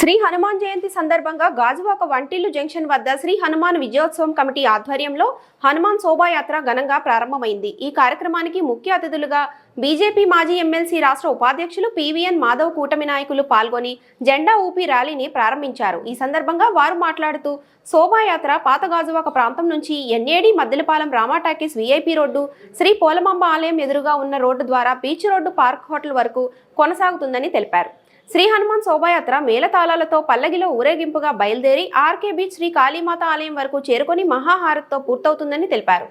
శ్రీ హనుమాన్ జయంతి సందర్భంగా గాజువాక వంటిల్లు జంక్షన్ వద్ద శ్రీ హనుమాన్ విజయోత్సవం కమిటీ ఆధ్వర్యంలో హనుమాన్ శోభాయాత్ర ఘనంగా ప్రారంభమైంది. ఈ కార్యక్రమానికి ముఖ్య అతిథులుగా బీజేపీ మాజీ ఎమ్మెల్సీ రాష్ట్ర ఉపాధ్యక్షులు పీవీఎన్ మాధవ్ కూటమి నాయకులు పాల్గొని జెండా ఊపి ర్యాలీని ప్రారంభించారు. ఈ సందర్భంగా వారు మాట్లాడుతూ శోభాయాత్ర పాత గాజువాక ప్రాంతం నుంచి NAD Maddilapalem Rama talkies VIP road Sri Polamamba ఆలయం ఎదురుగా ఉన్న రోడ్డు ద్వారా బీచ్ రోడ్డు పార్క్ హోటల్ వరకు కొనసాగుతుందని తెలిపారు. శ్రీ హనుమాన్ శోభాయాత్ర మేళతాళాలతో పల్లగిలో ఊరేగింపుగా బయలుదేరి ఆర్కే బీచ్ శ్రీ కాళీమాత ఆలయం వరకు చేరుకొని మహాహారత్తో పూర్తవుతుందని తెలిపారు.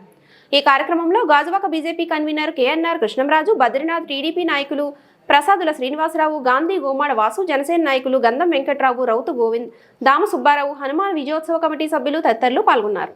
ఈ కార్యక్రమంలో Gajuwaka BJP convener KNR Krishnamraju Badrinath TDP నాయకులు ప్రసాదుల శ్రీనివాసరావు గాంధీ గోమాడ వాసు జనసేన నాయకులు గంధం వెంకట్రావు రౌతు గోవింద్ దామ సుబ్బారావు హనుమాన్ విజయోత్సవ కమిటీ సభ్యులు తదితరులు పాల్గొన్నారు.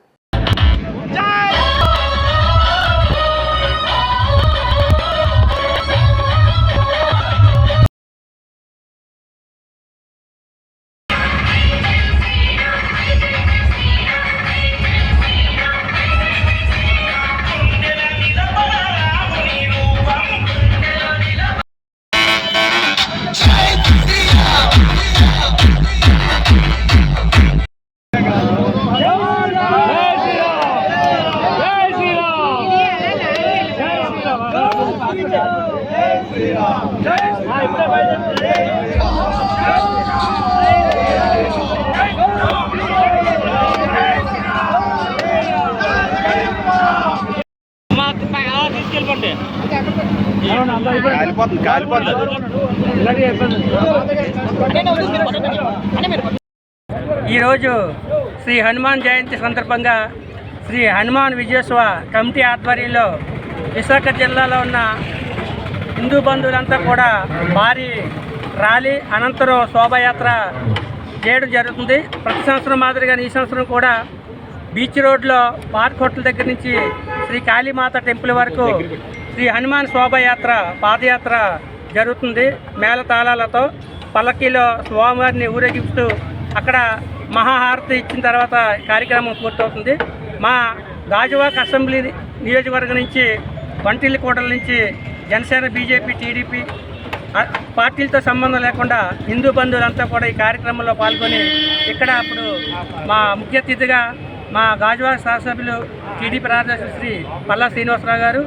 కాలిపోతుంది కాలిపోతుంది ఈరోజు శ్రీ హనుమాన్ జయంతి సందర్భంగా శ్రీ హనుమాన్ విజయోత్సవ కమిటీ ఆధ్వర్యంలో విశాఖ జిల్లాలో ఉన్న హిందూ బంధువులంతా కూడా భారీ ర్యాలీ అనంతరం శోభాయాత్ర చేయడం జరుగుతుంది. ప్రతి సంవత్సరం మాదిరిగా ఈ సంవత్సరం కూడా బీచ్ రోడ్లో పార్క్ హోటల్ దగ్గర నుంచి శ్రీ కాళీమాత టెంపుల్ వరకు శ్రీ హనుమాన్ శోభాయాత్ర పాదయాత్ర జరుగుతుంది. మేళతాళాలతో పల్లకీలో స్వామివారిని ఊరేగిస్తూ అక్కడ మహాహారతి ఇచ్చిన తర్వాత కార్యక్రమం పూర్తవుతుంది. మా గాజువాక్ అసెంబ్లీ నియోజకవర్గం నుంచి వంటిల్లి కోటల నుంచి జనసేన బీజేపీ టీడీపీ పార్టీలతో సంబంధం లేకుండా హిందూ బంధువులంతా కూడా ఈ కార్యక్రమంలో పాల్గొని ఇక్కడ అప్పుడు మా ముఖ్య అతిథిగా మా గాజువాడ శాసనసభ్యులు టీడీపీ రాజాశ్రీ శ్రీ పల్లా శ్రీనివాసరావు గారు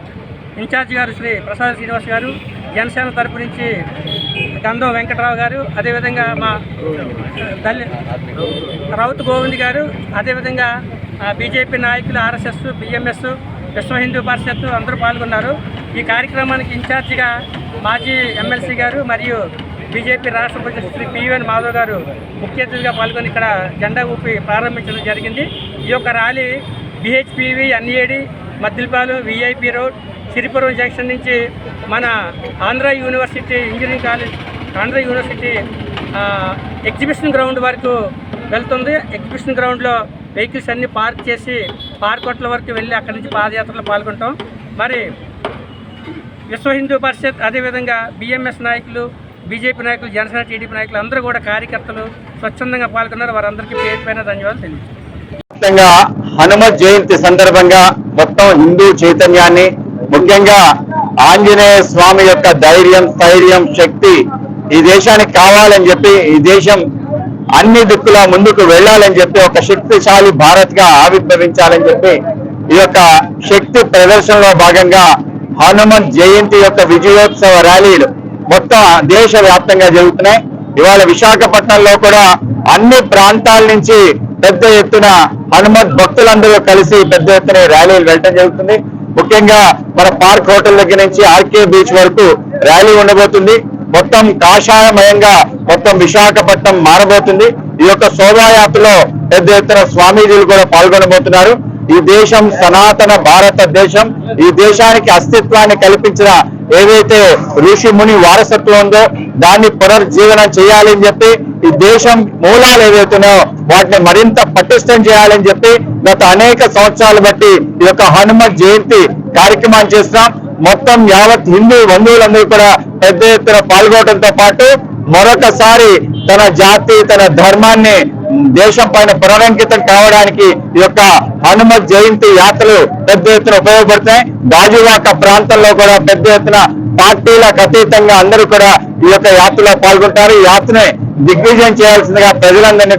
ఇన్ఛార్జ్ గారు శ్రీ ప్రసాద్ శ్రీనివాస్ గారు జనసేన తరపు నుంచి గంధం వెంకటరావు గారు అదేవిధంగా మా తల్లి రౌత్ గోవింద్ గారు అదేవిధంగా బీజేపీ నాయకులు ఆర్ఎస్ఎస్ బిఎంఎస్ విశ్వ హిందూ పరిషత్ అందరూ పాల్గొన్నారు. ఈ కార్యక్రమానికి ఇన్ఛార్జిగా మాజీ ఎమ్మెల్సీ గారు మరియు బీజేపీ రాష్ట్ర ప్రతినిధి శ్రీ పివన్ మాధవ్ గారు ముఖ్య అతిథిగా పాల్గొని ఇక్కడ జెండా ఊపి ప్రారంభించడం జరిగింది. ఈ యొక్క rally BHPV NAD Maddilapalem VIP road Siripuram junction నుంచి మన Andhra university engineering college Andhra university exhibition ground వరకు వెళ్తుంది. ఎగ్జిబిషన్ గ్రౌండ్లో వెహికల్స్ అన్నీ పార్క్ చేసి పార్కొట్ల వరకు వెళ్ళి అక్కడి నుంచి పాదయాత్రలో పాల్గొంటాం. మరి విశ్వ హిందూ పరిషత్ అదేవిధంగా బిఎంఎస్ నాయకులు బీజేపీ నాయకులు జనసేన టీడీపీ నాయకులు అందరూ కూడా కార్యకర్తలు స్వచ్ఛందంగా పాల్గొన్నారు. వారందరికీ పేరు పైన ధన్యవాదాలు తెలియజేస్తాను ముఖ్యంగా జయంతి సందర్భంగా మొత్తం హిందూ చైతన్యాన్ని ముఖ్యంగా ఆంజనేయ స్వామి యొక్క ధైర్యం స్థైర్యం శక్తి ఈ దేశానికి కావాలని చెప్పి ఈ దేశం అన్ని దిక్కులా ముందుకు వెళ్ళాలని చెప్పి ఒక శక్తిశాలి భారత్గా ఆవిర్భవించాలని చెప్పి ఈ యొక్క శక్తి ప్రదర్శనలో భాగంగా హనుమన్ జయంతి యొక్క విజయోత్సవ ర్యాలీలు మొత్తం దేశ వ్యాప్తంగా జరుగుతున్నాయి. ఇవాళ విశాఖపట్నంలో కూడా అన్ని ప్రాంతాల నుంచి పెద్ద ఎత్తున హనుమత్ భక్తులందరూ కలిసి పెద్ద ఎత్తున ర్యాలీలు వెళ్ళడం జరుగుతుంది. ముఖ్యంగా మన పార్క్ హోటల్ దగ్గర నుంచి ఆర్కే బీచ్ వరకు ర్యాలీ ఉండబోతుంది. మొత్తం కాషాయమయంగా మొత్తం విశాఖపట్నం మారబోతుంది. ఈ యొక్క శోభాయాత్రలో పెద్ద ఎత్తున స్వామీజీలు కూడా పాల్గొనబోతున్నారు. ఈ దేశం సనాతన భారతదేశం ఈ దేశానికి అస్తిత్వాన్ని కల్పించిన ఏదైతే ఋషి ముని వారసత్వం ఉందో దాన్ని పునర్జీవనం చేయాలని చెప్పి ఈ దేశం మూలాలు ఏవైతున్నాయో వాటిని మరింత పటిష్టం చేయాలని చెప్పి గత అనేక సంవత్సరాలు బట్టి ఈ యొక్క హనుమ జయంతి కార్యక్రమాన్ని చేస్తున్నాం. మొత్తం యావత్ హిందూ బంధువులందరూ కూడా పెద్ద ఎత్తున పాల్గొనడంతో పాటు మరొకసారి తన జాతి తన ధర్మాన్ని దేశం పైన పునరంకితం కావడానికి ఈ యొక్క హనుమత్ జయంతి యాత్రలు పెద్ద ఎత్తున ఉపయోగపడతాయి గాజువాక ప్రాంతంలో కూడా పెద్ద ఎత్తున పార్టీలకు అతీతంగా అందరూ కూడా ఈ యొక్క యాత్రలో పాల్గొంటారు. ఈ యాత్రని దిగ్విజయం చేయాల్సిందిగా ప్రజలందరినీ